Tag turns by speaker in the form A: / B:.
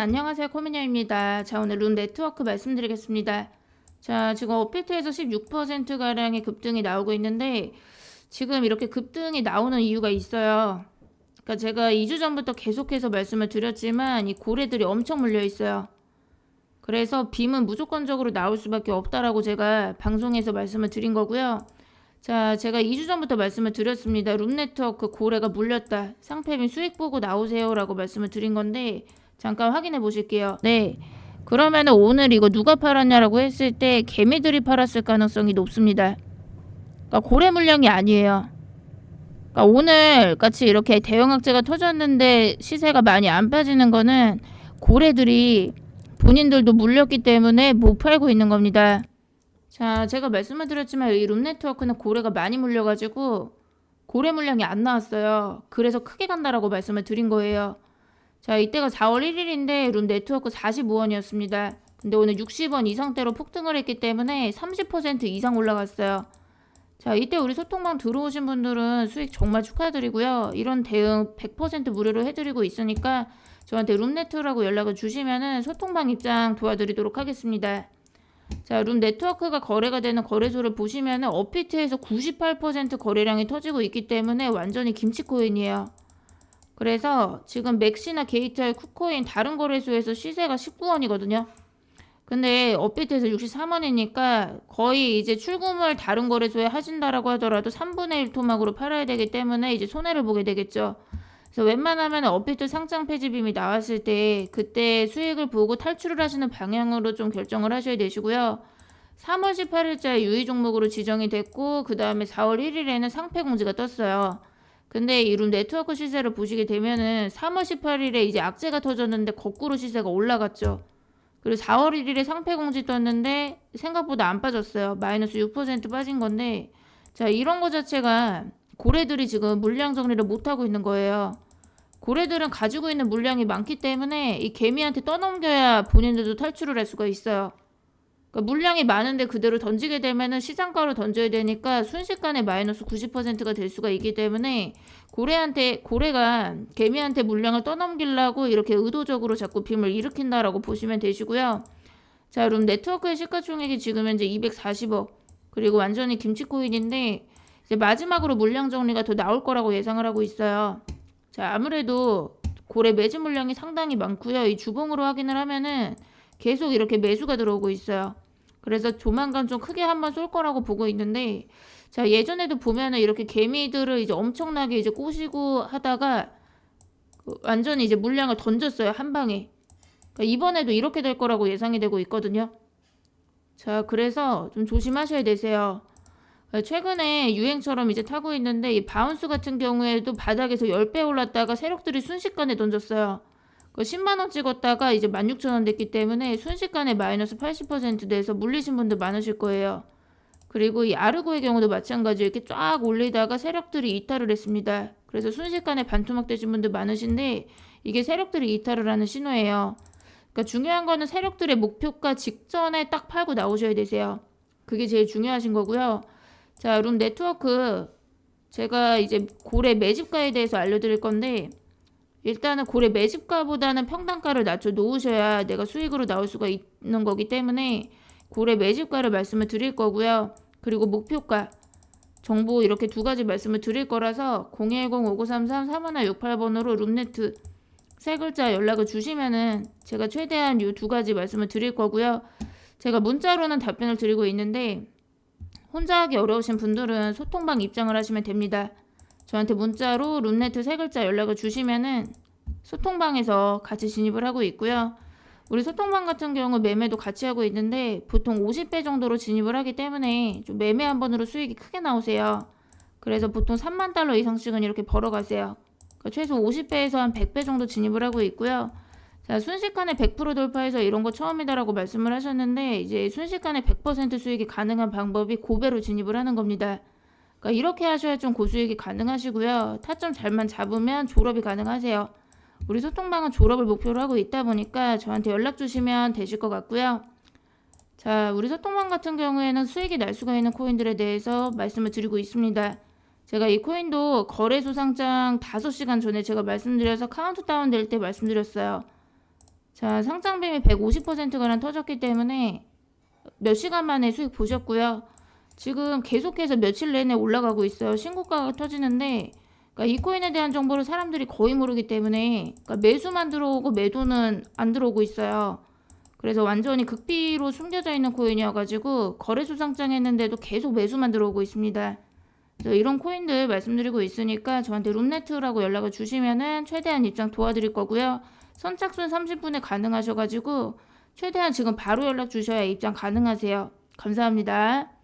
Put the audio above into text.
A: 안녕하세요. 코미녀입니다. 자, 오늘 룬 네트워크 말씀드리겠습니다. 자, 지금 업비트에서 16%가량의 급등이 나오고 있는데, 지금 이렇게 급등이 나오는 이유가 있어요. 그러니까 제가 2주 전부터 계속해서 말씀을 드렸지만, 이 고래들이 엄청 물려 있어요. 그래서 빔은 무조건적으로 나올 수밖에 없다라고 제가 방송에서 말씀을 드린 거고요. 자, 제가 2주 전부터 말씀을 드렸습니다. 룸 네트워크 고래가 물렸다. 상패빈 수익 보고 나오세요라고 말씀을 드린 건데 잠깐 확인해 보실게요. 네. 그러면은 오늘 이거 누가 팔았냐라고 했을 때 개미들이 팔았을 가능성이 높습니다. 그러니까 고래 물량이 아니에요. 그러니까 오늘 같이 이렇게 대형 악재가 터졌는데 시세가 많이 안 빠지는 거는 고래들이 본인들도 물렸기 때문에 못 팔고 있는 겁니다. 자, 제가 말씀을 드렸지만 이 룸네트워크는 고래가 많이 물려가지고 고래 물량이 안 나왔어요. 그래서 크게 간다라고 말씀을 드린 거예요. 자, 이때가 4월 1일인데 룸 네트워크 45원이었습니다. 근데 오늘 60원 이상대로 폭등을 했기 때문에 30% 이상 올라갔어요. 자, 이때 우리 소통방 들어오신 분들은 수익 정말 축하드리고요. 이런 대응 100% 무료로 해드리고 있으니까 저한테 룸네트라고 연락을 주시면은 소통방 입장 도와드리도록 하겠습니다. 자, 룸 네트워크가 거래가 되는 거래소를 보시면은 업비트에서 98% 거래량이 터지고 있기 때문에 완전히 김치 코인이에요. 그래서 지금 맥시나 게이트알 쿠코인 다른 거래소에서 시세가 19원이거든요. 근데 업비트에서 63원이니까 거의 이제 출금을 다른 거래소에 하신다라고 하더라도 3분의 1 토막으로 팔아야 되기 때문에 이제 손해를 보게 되겠죠. 그래서 웬만하면 업비트 상장 폐지빔이 나왔을 때 그때 수익을 보고 탈출을 하시는 방향으로 좀 결정을 하셔야 되시고요. 3월 18일자에 유의 종목으로 지정이 됐고 그 다음에 4월 1일에는 상패 공지가 떴어요. 근데 이룸 네트워크 시세를 보시게 되면은 3월 18일에 이제 악재가 터졌는데 거꾸로 시세가 올라갔죠. 그리고 4월 1일에 상패 공지 떴는데 생각보다 안 빠졌어요. 마이너스 6% 빠진 건데 자 이런 거 자체가 고래들이 지금 물량 정리를 못 하고 있는 거예요. 고래들은 가지고 있는 물량이 많기 때문에 이 개미한테 떠넘겨야 본인들도 탈출을 할 수가 있어요. 그러니까 물량이 많은데 그대로 던지게 되면은 시장가로 던져야 되니까 순식간에 마이너스 90%가 될 수가 있기 때문에 고래한테 고래가 개미한테 물량을 떠넘기려고 이렇게 의도적으로 자꾸 빔을 일으킨다라고 보시면 되시고요. 자, 그럼 네트워크의 시가총액이 지금 현재 240억 그리고 완전히 김치 코인인데 이제 마지막으로 물량 정리가 더 나올 거라고 예상을 하고 있어요. 자, 아무래도 고래 매집 물량이 상당히 많고요. 이 주봉으로 확인을 하면은 계속 이렇게 매수가 들어오고 있어요. 그래서 조만간 좀 크게 한번 쏠 거라고 보고 있는데 자 예전에도 보면은 이렇게 개미들을 이제 엄청나게 이제 꼬시고 하다가 그 완전히 이제 물량을 던졌어요 한 방에. 그러니까 이번에도 이렇게 될 거라고 예상이 되고 있거든요. 자 그래서 좀 조심하셔야 되세요. 최근에 유행처럼 이제 타고 있는데 이 바운스 같은 경우에도 바닥에서 10배 올랐다가 세력들이 순식간에 던졌어요. 그 10만 원 찍었다가 이제 16,000원 됐기 때문에 순식간에 마이너스 80% 돼서 물리신 분들 많으실 거예요. 그리고 이 아르고의 경우도 마찬가지로 이렇게 쫙 올리다가 세력들이 이탈을 했습니다. 그래서 순식간에 반토막 되신 분들 많으신데 이게 세력들이 이탈을 하는 신호예요. 그러니까 중요한 거는 세력들의 목표가 직전에 딱 팔고 나오셔야 되세요. 그게 제일 중요하신 거고요. 자, 룸 네트워크 제가 이제 고래 매집가에 대해서 알려드릴 건데 일단은 고래 매집가보다는 평단가를 낮춰 놓으셔야 내가 수익으로 나올 수가 있는 거기 때문에 고래 매집가를 말씀을 드릴 거고요. 그리고 목표가 정보 이렇게 두 가지 말씀을 드릴 거라서 010-5933-3168번으로 룸네트 세 글자 연락을 주시면은 제가 최대한 이 두 가지 말씀을 드릴 거고요. 제가 문자로는 답변을 드리고 있는데 혼자 하기 어려우신 분들은 소통방 입장을 하시면 됩니다. 저한테 문자로 룸네트 세 글자 연락을 주시면은 소통방에서 같이 진입을 하고 있고요. 우리 소통방 같은 경우 매매도 같이 하고 있는데 보통 50배 정도로 진입을 하기 때문에 좀 매매 한 번으로 수익이 크게 나오세요. 그래서 보통 3만 달러 이상씩은 이렇게 벌어가세요. 그러니까 최소 50배에서 한 100배 정도 진입을 하고 있고요. 자, 순식간에 100% 돌파해서 이런 거 처음이다라고 말씀을 하셨는데 이제 순식간에 100% 수익이 가능한 방법이 고배로 진입을 하는 겁니다. 그러니까 이렇게 하셔야 좀 고수익이 가능하시고요. 타점 잘만 잡으면 졸업이 가능하세요. 우리 소통방은 졸업을 목표로 하고 있다 보니까 저한테 연락 주시면 되실 것 같고요. 자, 우리 소통방 같은 경우에는 수익이 날 수가 있는 코인들에 대해서 말씀을 드리고 있습니다. 제가 이 코인도 거래소 상장 5시간 전에 제가 말씀드려서 카운트다운 될 때 말씀드렸어요. 자, 상장 빔이 150%가량 터졌기 때문에 몇 시간 만에 수익 보셨고요. 지금 계속해서 며칠 내내 올라가고 있어요. 신고가가 터지는데 그러니까 이 코인에 대한 정보를 사람들이 거의 모르기 때문에 그러니까 매수만 들어오고 매도는 안 들어오고 있어요. 그래서 완전히 극비로 숨겨져 있는 코인이어가지고 거래소 상장했는데도 계속 매수만 들어오고 있습니다. 그래서 이런 코인들 말씀드리고 있으니까 저한테 룸네트라고 연락을 주시면은 최대한 입장 도와드릴 거고요. 선착순 30분에 가능하셔가지고 최대한 지금 바로 연락 주셔야 입장 가능하세요. 감사합니다.